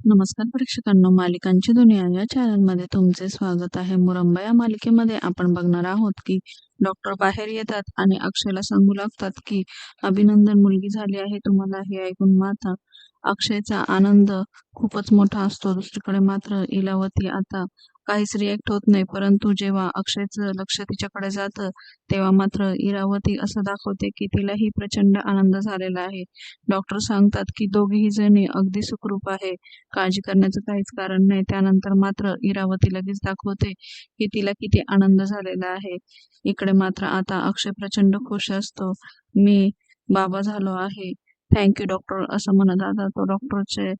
नमस्कार प्रेक्षकांनो मालिकांची दुनिया या चॅनलमध्ये तुमचे स्वागत आहे. मुरंबा या मालिकेमध्ये आपण बघणार आहोत की डॉक्टर बाहेर येतात आणि अक्षयला सांगू लागतात की अभिनंदन मुलगी झाली आहे तुम्हाला हे ऐकून माता अक्षयचा आनंद खूपच मोठा असतो. दुसरीकडे मात्र इलावती आता काहीच रिॲक्ट होत नाही. परंतु जेव्हा अक्षयचं लक्ष तिच्याकडे जातं तेव्हा मात्र इरावती असं दाखवते की तिलाही प्रचंड आनंद झालेला आहे. डॉक्टर सांगतात की दोघेही जणी अगदी सुखरूप आहे. काळजी करण्याचं काहीच कारण नाही. त्यानंतर मात्र इरावती लगेच दाखवते की तिला किती आनंद झालेला आहे. इकडे मात्र आता अक्षय प्रचंड खुश असतो. मी बाबा झालो आहे. थँक्यू डॉक्टर असं म्हणत आता तो डॉक्टरचे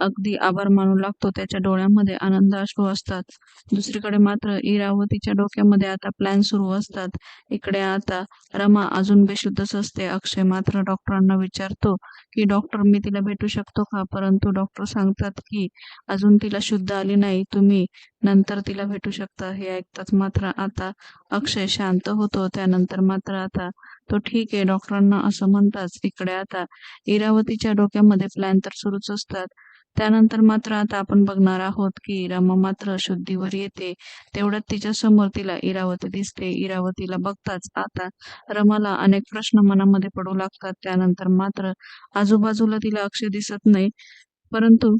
अगदी आभार मानू लागतो. त्याच्या डोळ्यामध्ये आनंद अश्रू असतात. दुसरीकडे मात्र इरावतीच्या डोक्यामध्ये आता प्लॅन सुरू असतात. इकडे आता रमा अजून बेशुद्धच असते अक्षय मात्र डॉक्टरांना विचारतो की डॉक्टर मी तिला भेटू शकतो का? परंतु डॉक्टर सांगतात की अजून तिला शुद्ध आली नाही. तुम्ही नंतर तिला भेटू शकतं. हे ऐकताच मात्र आता अक्षय शांत होतो. त्यानंतर मात्र आता तो ठीक आहे. डॉक्टरांना असं म्हणताच इकडे आता इरावतीच्या डोक्यामध्ये प्लॅन तर सुरूच असतात. त्यानंतर मात्र आता आपण बघणार आहोत की रमा मात्र शुद्धीवर येते. तेवढ्यात तिच्या समोर तिला इरावती दिसते. इरावतीला बघताच आता रमाला अनेक प्रश्न मनामध्ये पडू लागतात. त्यानंतर मात्र आजूबाजूला तिला अक्षय दिसत नाही. परंतु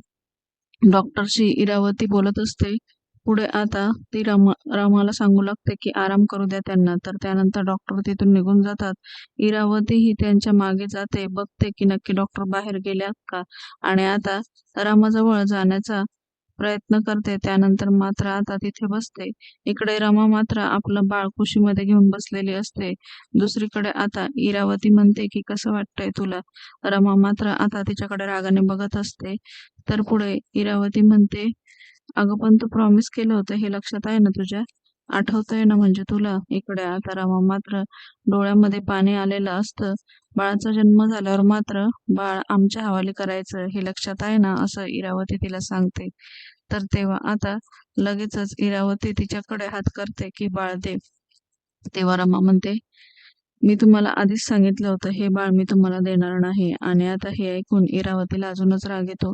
डॉक्टरशी इरावती बोलत असते. पुढे आता ती रामा रामाला सांगू लागते की आराम करू द्या त्यांना. तर त्यानंतर डॉक्टर तिथून निघून जातात. इरावती ही त्यांच्या मागे जाते. बघते की नक्की डॉक्टर बाहेर गेल्यात का? आणि आता रामाजवळ जाण्याचा प्रयत्न करते. त्यानंतर मात्र आता तिथे बसते. इकडे रमा मात्र आपलं बाळ कुशीमध्ये घेऊन बसलेली असते. दुसरीकडे आता इरावती म्हणते की कसं वाटतंय तुला? रमा मात्र आता तिच्याकडे रागाने बघत असते. तर पुढे इरावती म्हणते अगं पण तू प्रॉमिस केलं होतं हे लक्षात आहे ना तुझ्या? आठवतंय ना म्हणजे तुला? इकडे आता रामा मात्र डोळ्यामध्ये पाणी आलेलं असतं. बाळाचा जन्म झाल्यावर मात्र बाळ आमच्या हवाली करायचं हे लक्षात आहे ना? असं इरावती तिला सांगते. तर तेव्हा आता लगेचच इरावती तिच्याकडे हात करते की बाळ दे तेव्हा रमा म्हणते मी तुम्हाला आधीच सांगितलं होतं हे बाळ मी तुम्हाला देणार नाही. आणि आता हे ऐकून इरावतीला अजूनच राग येतो.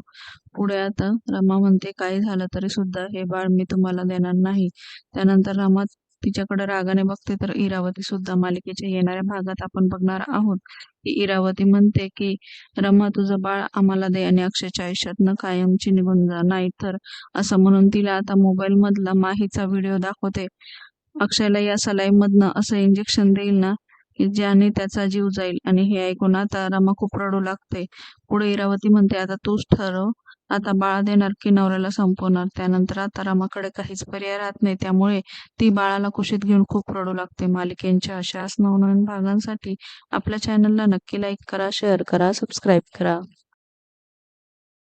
पुढे आता रमा म्हणते काही झालं तरी सुद्धा हे बाळ मी तुम्हाला देणार नाही. त्यानंतर रमा तिच्याकडे रागाने बघते तर इरावती सुद्धा मालिकेच्या येणाऱ्या भागात आपण बघणार आहोत. की इरावती म्हणते की रमा तुझं बाळ आम्हाला दे आणि अक्षयच्या आयुष्यातनं कायमची निघून जा नाही तर असं म्हणून तिला आता मोबाईल मधला माहीचा व्हिडिओ दाखवते. अक्षयला या सलाईमधनं असं इंजेक्शन देईल ना की ज्याने त्याचा जीव जाईल. आणि हे ऐकून आता रमा खूप रडू लागते. पुढे इरावती म्हणते आता तूच ठरव. आता बाळा देणार की नवऱ्याला संपवणार. त्यानंतर आता रमाकडे काहीच पर्याय राहत नाही. त्यामुळे ती बाळाला कुशीत घेऊन खूप रडू लागते. मालिकेंच्या अशाच नवनवीन भागांसाठी आपल्या चॅनलला नक्की लाईक करा शेअर करा सबस्क्राईब करा.